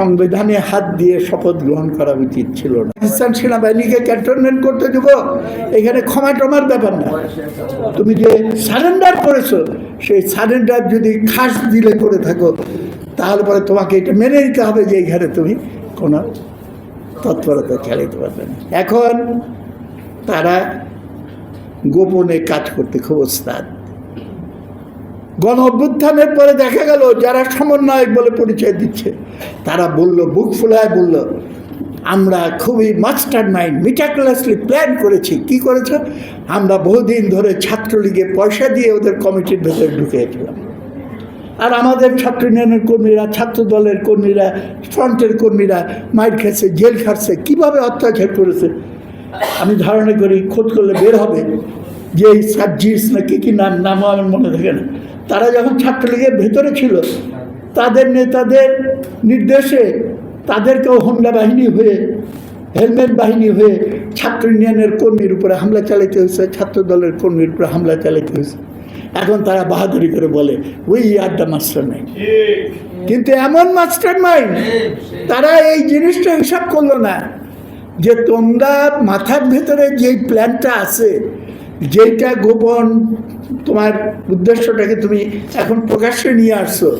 সংবিধানে হাত দিয়ে শপথ গ্রহণ করা উচিত ছিল না। পাকিস্তান সেনাবাহিনীকে ক্যান্টনমেন্ট করতে দেব, এখানে ক্ষমা টমার ব্যাপার না। তুমি যে সারেন্ডার করেছ, সেই সারেন্ডার যদি খাস দিলে করে থাকো, তাহলে পরে তোমাকে এটা মেনে নিতে হবে যে এখানে তুমি কোনো তৎপরতা চালাতে পারবে না। এখন তারা গোপনে কাজ করতে খুব ওস্তাদ গণ অভ্যুত্থানের পরে দেখা গেল যারা সমন্বয়ক বলে পরিচয় দিচ্ছে, তারা বলল, বুক ফুলায় বলল, আমরা খুবই মাস্টার মাইন্ড মিটাকুলাসলি প্ল্যান করেছি। কি করেছ? আমরা বহুদিন ধরে ছাত্রলীগে পয়সা দিয়ে ওদের কমিটির ভেতরে ঢুকিয়েছিলাম আর আমাদের ছাত্র ইউনিয়নের কর্মীরা, ছাত্র দলের কর্মীরা, ফ্রন্টের কর্মীরা মাইর খেয়েছে জেল খাটছে, কীভাবে অত্যাচার করেছে? আমি ধারণা করি, খোঁজ করলে বের হবে যে সার্জিস না কী কী নাম নামও আমার মনে থাকে না। তারা যখন ছাত্রলীগের ভেতরে ছিল, তাদের নেতাদের নির্দেশে তাদেরকেও হোমলা বাহিনী হয়ে, হেলমেট বাহিনী হয়ে ছাত্র ইউনিয়নের কর্মীর উপরে হামলা চালাতে হয়েছে ছাত্র দলের কর্মীর উপরে হামলা চালাইতে হয়েছে। এখন তারা বাহাদুরি করে বলে আর দ্য মাস্টার মাইন্ড কিন্তু এমন মাস্টার মাইন্ড তারা এই জিনিসটা হিসাব করল না যে তোমরা মাথার ভেতরে যেই প্ল্যানটা আছে যেটা গোপন তোমার উদ্দেশ্যটাকে তুমি এখন প্রকাশ্যে নিয়ে আসছো,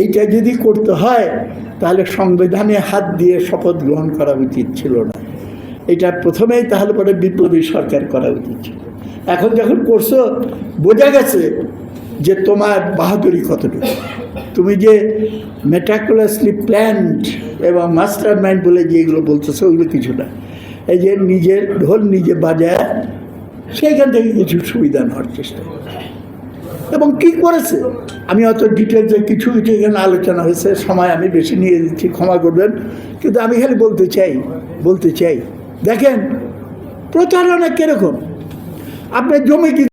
এইটা যদি করতে হয়, তাহলে সংবিধানে হাত দিয়ে শপথ গ্রহণ করা উচিত ছিল না। এটা প্রথমেই তাহলে পরে বিপ্লবী সরকার করা উচিত ছিল। এখন যখন করছ, বোঝা গেছে যে তোমার বাহাদুরি কতটুকু। তুমি যে মেটাকুলাসলি প্ল্যান্ড এবং মাস্টার মাইন্ড বলে যেগুলো বলতেছো, ওগুলো কিছু না। এই যে নিজের ঢোল নিজে বাজায় সেইখান থেকে কিছু সুবিধা নেওয়ার চেষ্টা। এবং কি করেছে? আমি অত ডিটেলসে কিছু কিছু এখানে আলোচনা হয়েছে, সময় আমি বেশি নিয়ে দিচ্ছি ক্ষমা করবেন। কিন্তু আমি খালি বলতে চাই বলতে চাই। দেখেন, প্রচারণা কীরকম? আপনার জমি